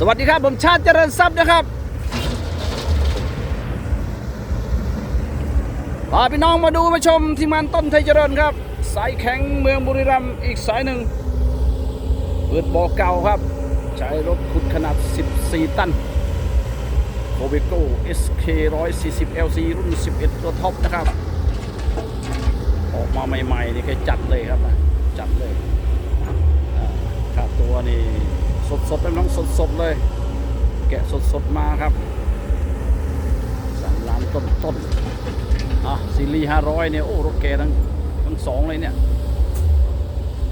สวัสดีครับ ผมชาติเจริญทรัพย์นะครับพาพี่น้องมาดูมาชมที่มันต้นไทยเจริญครับ สายแข็งเมืองบุรีรัมย์อีกสายหนึ่งเปิดบ่อเก่าครับ ใช้รถขุดขนาด 14 ตันโคเบโก้ SK 140 LC รุ่น 11 ตัวท็อปนะครับ ออกมาใหม่ ๆ นี่แค่จัดเลยครับนะจัดเลยค่าตัวนี่ สดๆเป็นน้องสดๆเลย แกะสดๆมาครับสามล้านต้นต้นๆอะซีรีส์500เนี่ย โอ้ รถแกทั้งทั้งสองเลยเนี่ย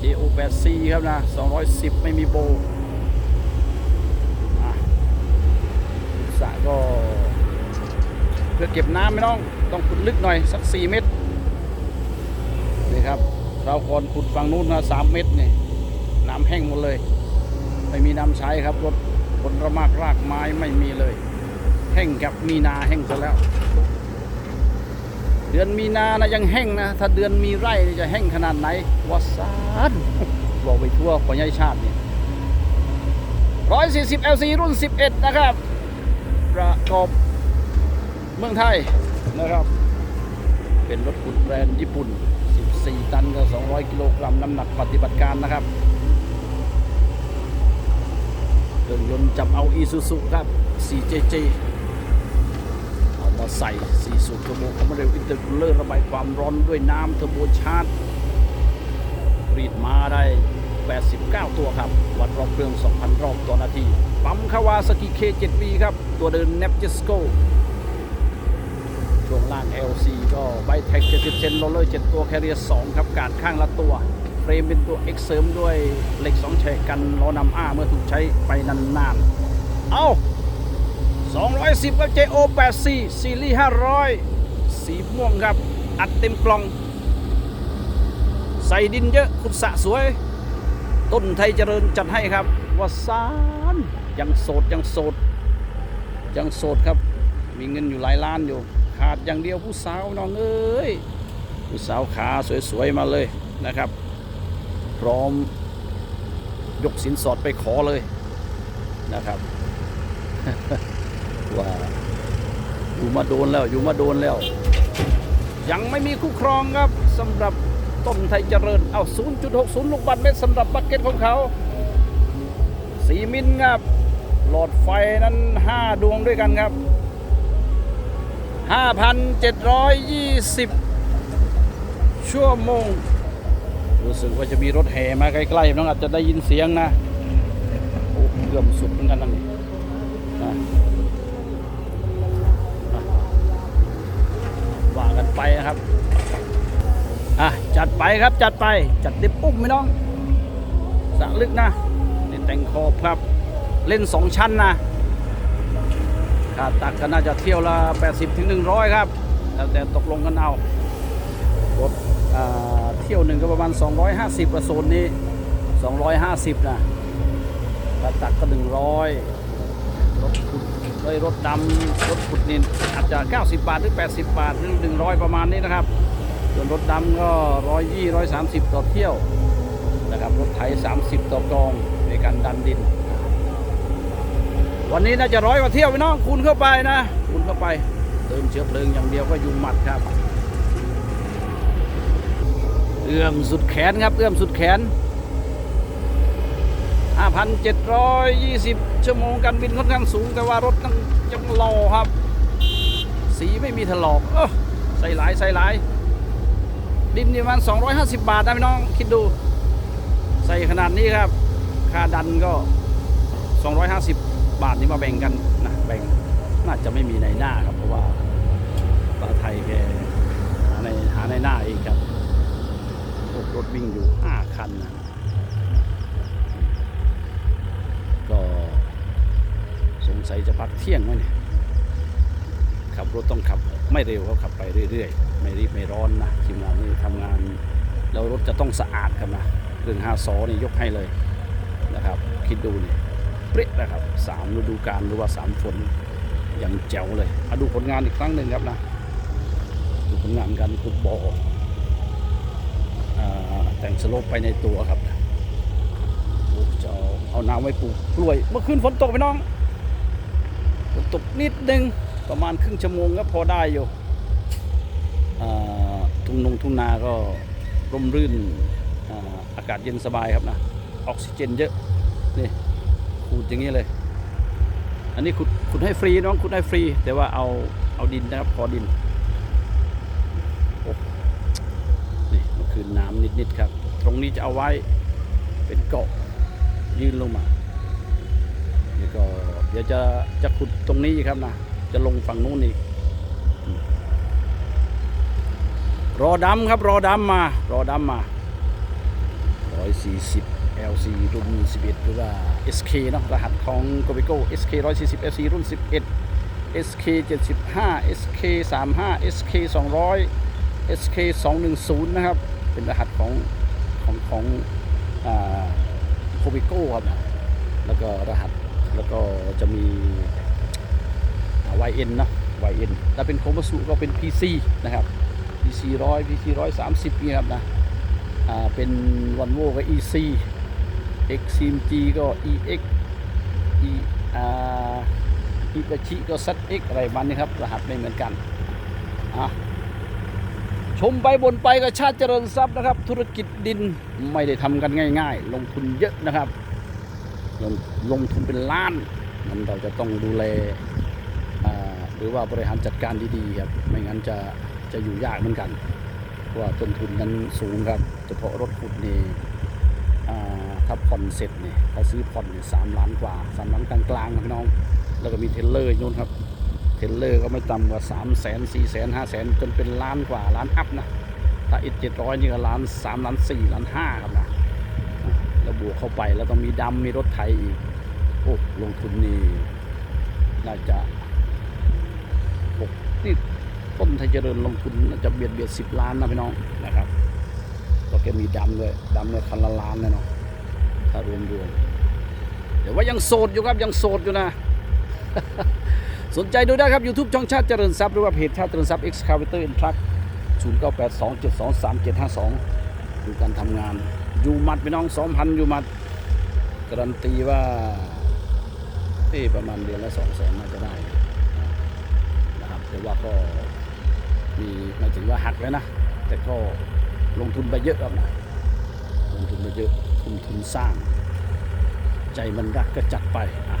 JO 8 C ครับนะ 210 ไม่มีโบอะสระก็เพื่อเก็บน้ำไม่น้อง ต้องขุดลึกหน่อย สัก 4 เมตร นี่ครับเราก่อนขุดฝั่งนู้นนะ3เมตรนี่น้ำแห้งหมดเลย ไม่มีน้ำใช้ครับรถผลระมากรากไม้ไม่มีเลย แห้งกับมีนาแห้งซะแล้ว เดือนมีนานะยังแห้งนะ ถ้าเดือนมีไร่จะแห้งขนาดไหนวาซานบอกไปทั่วขอใหญ่ชาตินี่140 LC รุ่น 11 นะครับ ประกอบเมืองไทยนะครับ เป็นรถขุดแบรนด์ญี่ปุ่น 14 ตันกับ200 กิโลกรัมน้ำหนักปฏิบัติการนะครับ เครื่องยนต์จับเอาอีซูซุครับ 4JJ เอามาใส่4สูบเทอร์โบคอมเรลอินเตอร์คูลเลอร์ระบายความร้อนด้วยน้ำเทอร์โบชาร์จรีดมาได้ 89 ตัวครับ วัดรอบเครื่อง 2,000 รอบต่อนาที ปั๊มคาวาสกิเค7 v ครับ ตัวเดิน n e p j e s c o ช่วงล่าง LC ก็ไบเทค70เซนโรลเลอร์ 7 ตัวแคเรียร์2ครับ การข้างละตัว รมเป็นตัว X เสริมด้วยเหล็ก2แฉกกันล้อนำอ้าเมื่อถูกใช้ไปนานๆ เอา210กับ JO 84 ซีรีส์500 สีม่วงครับ อัดเต็มกล่อง ใส่ดินเยอะขุดสะสวย ต้นไทยเจริญจัดให้ครับว่าซานยังโสด ยังโสด ยังโสดครับ มีเงินอยู่หลายล้านอยู่ ขาดอย่างเดียวผู้สาวน้องเอ้ยผู้สาวขาสวย ๆ มาเลยนะครับ พร้อมยกสินสอดไปขอเลยนะครับ ว่าอยู่มาโดนแล้วอยู่มาโดนแล้ว ยังไม่มีคู่ครองครับสำหรับต้นไทยเจริญ เอา 0.60 ลูกบาศก์เมตรสำหรับบักเก็ตของเขา สีมิลครับ หลอดไฟนั้น 5 ดวงด้วยกันครับ 5,720 ชั่วโมง รู้สึกว่าจะมีรถแห่มาใกล้ๆน้องอาจจะได้ยินเสียงนะโอ้เกือบสุดเหมือนกันนั่นนี่นะว่ากันไปนะครับอะจัดไปครับจัดไปจัดดิบปุ๊บไหมน้องสระลึกนะนี่แต่งขอครับเล่นสองชั้นนะค่าตักก็น่าจะเที่ยวละ80ถึง100 ครับ แล้วแต่ตกลงกันเอารถ เที่ยวหนึ่งก็ประมาณ 250กว่าโซนนี้ 250 นะค่าตักก็ 100 รถขุดเลยรถดำรถขุดนินอาจจะ 90 บาท หรือ 80 บาท หรือ 100 ประมาณนี้นะครับ ส่วนรถดำก็ร้อยยี่ร้อยสามสิบต่อเที่ยวนะครับรถไถสามสิบต่อกองในการดันดิน วันนี้น่าจะร้อยกว่าเที่ยวพี่น้องคูณเข้าไปนะคูณเข้าไปเติมเชื้อเพลิงอย่างเดียวก็ยุงหมัดครับ เอื้อมสุดแขนครับ เอื้อมสุดแขน 5,720 ชั่วโมงการบินค่อนข้างสูง แต่ว่ารถยังยังรอครับ สีไม่มีถลอกเออใส่หลายใส่หลายดินนี่ประมัน 250 บาทนะพี่น้องคิดดู ใส่ขนาดนี้ครับ ค่าดันก็ 250 บาทนี่มาแบ่งกันนะแบ่งน่าจะไม่มีในหน้าครับ เพราะว่าปลาไทยแกหาในหาในหน้าเองครับร ถวิ่งอยู่ 5 คันนะก็สงสัยจะพักเที่ยงไหมเนี่ยขับรถต้องขับไม่เร็วเขาขับไปเรื่อยๆ ไม่รีบไม่ร้อนนะทีมงานนี่ทำงาน แล้วรถจะต้องสะอาดครับนะเรื่อง5ซอนี่ยกให้เลยนะครับ คิดดูเนี่ยเปรี้ยนะครับสามฤดูกาลหรือว่าสามฝนยังแจ๋วเลยมาดูผลงานอีกครั้งหนึ่งครับนะ ดูผลงานการขุดบ่อ แต่งสโลปไปในตัวครับจะเอาเอาน้ำไว้ปลูกกล้วย เมื่อคืนฝนตกไปน้องฝนตกนิดนึงประมาณครึ่งชั่วโมงก็พอได้อยู่ทุ่งนงทุ่งนาก็ร่มรื่นอากาศเย็นสบายครับนะออกซิเจนเยอะนี่ขูดอย่างนี้เลย อันนี้ขุดขุดให้ฟรีน้องขุดให้ฟรี แต่ว่าเอาเอาดินนะครับขอดินโอ้นี่เมื่อคืน นิดครับ ตรงนี้จะเอาไว้เป็นเกาะยืนลงมานี่ก็เดี๋ยวจะจะขุดตรงนี้ครับนะจะลงฝั่งนู้นอีกรอดำครับรอดำมารอดำมา140 LC รุ่น 11 หรือว่า SK เนาะรหัสของ g o b i c o SK 140 LC รุ่น 11 SK 75 SK 35 SK 200 SK 210 นะครับ เป็นรหัสของของของอ่า g o b i c o ครับนะแล้วก็รหัสแล้วก็จะมี YN เนาะ YN ถ้าเป็นโคมาสุก็เป็น PC นะครับ PC 100 PC 130นี่ครับนะเป็นวันโวก็ EC XCMG ก็ EX E อ่าอิกาชิก็ ZX อะไรมันนี่ครับ รหัสไม่เหมือนกันอะ ชมไปบนไปก็ชาติเจริญทรัพย์นะครับ ธุรกิจดินไม่ได้ทำกันง่าย ๆ ลงทุนเยอะนะครับ ลงลงทุนเป็นล้านมันเราจะต้องดูแลหรือว่าบริหารจัดการดีๆครับไม่งั้นจะจะอยู่ยากเหมือนกันเพราะว่าต้นทุนนั้นสูงครับเฉพาะรถขุดนี่ถ้าผ่อนเสร็จเนี่ยเขาซื้อผ่อนเนี่ยสามล้านกว่าสามล้านกลางๆนะพี่น้อง แล้วก็มีเทเลอร์อยู่นู่นครับ เทรลเลอร์ก็ไม่ต่ำกว่าสามแสนสี่แสนห้าแสนจนเป็นล้านกว่าล้านอัพนะถ้าอีกเจ็ดร้อยนี่ก็ล้านสามล้านสี่ล้านห้าครับนะแล้วบวกเข้าไปแล้วต้องมีดำมีรถไถอีกโอ้ลงทุนนี่น่าจะหกนี่ต้นไทยเจริญลงทุนน่าจะเบียดเบียดสิบล้านนะพี่น้องนะครับก็แกมีดำด้วยดำเนี่ยคันละล้านนะเนาะถ้ารวมรวมๆแต่ว่ายังโสดอยู่ครับยังโสดอยู่นะ สนใจดูได้ครับ YouTube ช่องชาติเจริญทรัพย์หรือว่าเพจชาติเจริญทรัพย์ Excavator and Truck 0 9 8 2 7 2 3 7 5 2 ดูการทำงานอยู่มัดพี่น้อง2,000อยู่มัดการันตีว่าเอ้ประมาณเดือนละ2แสนน่าจะได้นะครับแต่ว่าก็มีหมายถึงว่าหักแล้วนะ แต่ก็ลงทุนไปเยอะครับนะลงทุนไปเยอะทุนทุนสร้าง ใจมันรักก็จัดไปอะ